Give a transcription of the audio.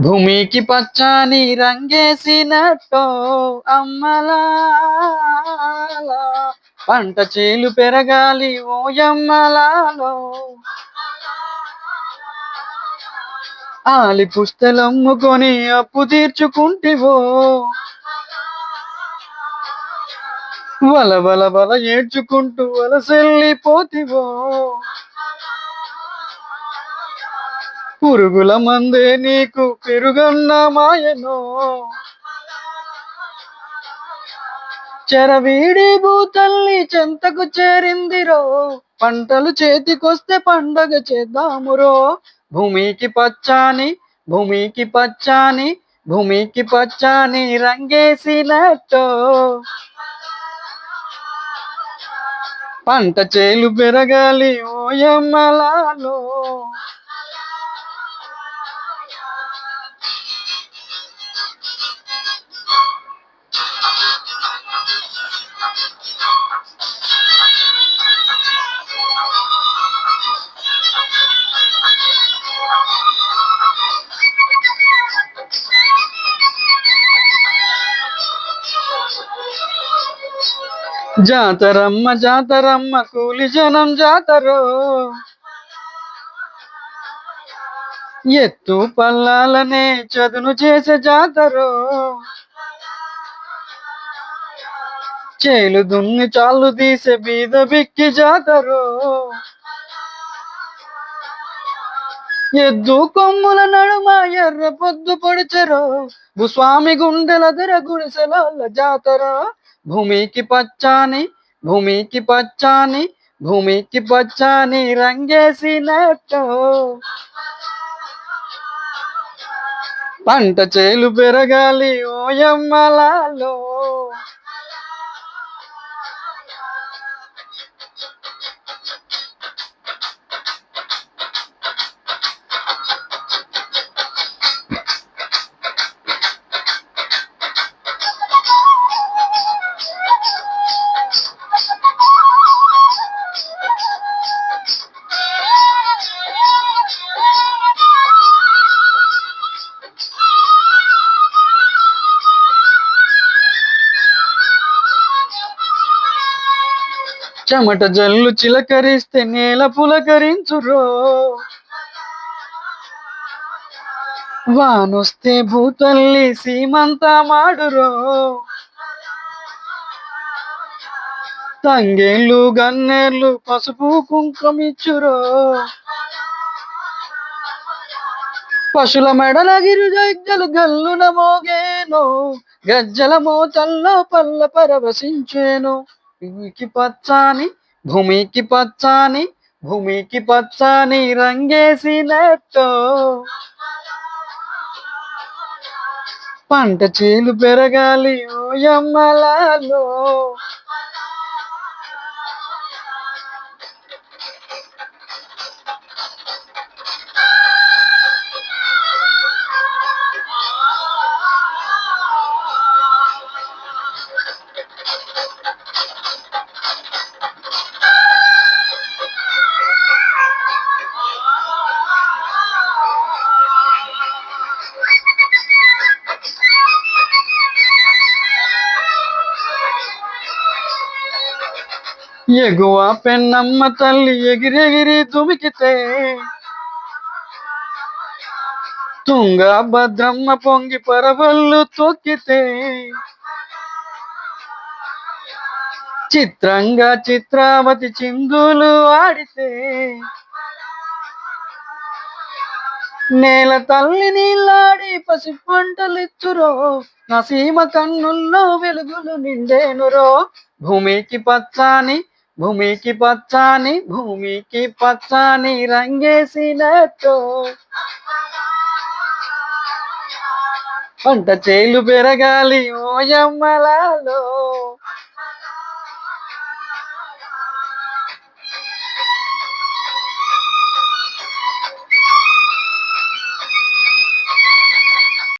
భూమికి పచ్చని రంగేసినట్టు అమ్మలా. పంట చేలు పెరగాలి ఓయమ్మలాలో ఆలి పుస్తలమ్ముకొని అప్పు తీర్చుకుంటివో. వల వల వల ఏడ్చుకుంటూ వలసెళ్ళిపోతివో. పురుగుల మందే నీకు పెరుగన్న మాయనో. చెరవీడి భూతల్లి చెంతకు చేరిందిరో. పంటలు చేతికొస్తే పండగ చేద్దామురో. భూమికి పచ్చాని భూమికి పచ్చాని భూమికి పచ్చాని రంగేసినట్టు. పంట చేలు పెరగాలి ఓయమ్మలాలో జాతరమ్మ జాతరమ్మ కూలి జనం జాతరో. ఎత్తు పల్లాలనే చదును చేసే జాతరో. చేలు దున్ని చాలు తీసే బీద బిక్కి జాతరో. ఎద్దు కొమ్ముల నడుమ ఎర్ర పొద్దు పొడిచెరో. భూస్వామి గుండెల దర గుడిసెల జాతర. భూమికి పచ్చాని భూమికి పచ్చాని భూమికి పచ్చాని రంగేసినట్టు పంట చేలు పెరగాలి ఓయమ్మలాలో చెమట జల్లు చిలకరిస్తే నేల పులకరించురో. వానొస్తే భూతల్లి సీమంతా మాడురో. తంగేళ్ళు గన్నేళ్ళు పసుపు కుంకుమిచ్చురో. పశుల మెడలగిరు గజ్జలు గల్లున మోగేను. గజ్జల మోతల్లో పల్ల పరవశించేను. భూమికి పచ్చాని భూమికి పచ్చాని భూమికి పచ్చాని రంగేసినట్టు. పంట చేలు పెరగాలి ఓయమ్మలాలో ఎగువ పెన్నమ్మ తల్లి ఎగిరెగిరి తుమికితే. తుంగ భద్రమ్మ పొంగి పరవళ్ళు తొక్కితే. చిత్రంగా చిత్రావతి చిందులు ఆడితే. నేల తల్లి నీళ్ళాడి పసి పంటలిచ్చురో నా సీమ కన్నుల్లో వెలుగులు నిండేనురో భూమికి పచ్చాని భూమికి పచ్చాని భూమికి పచ్చాని రంగేసినట్టు పంట చేలు పెరగాలి ఓయమ్మలాలో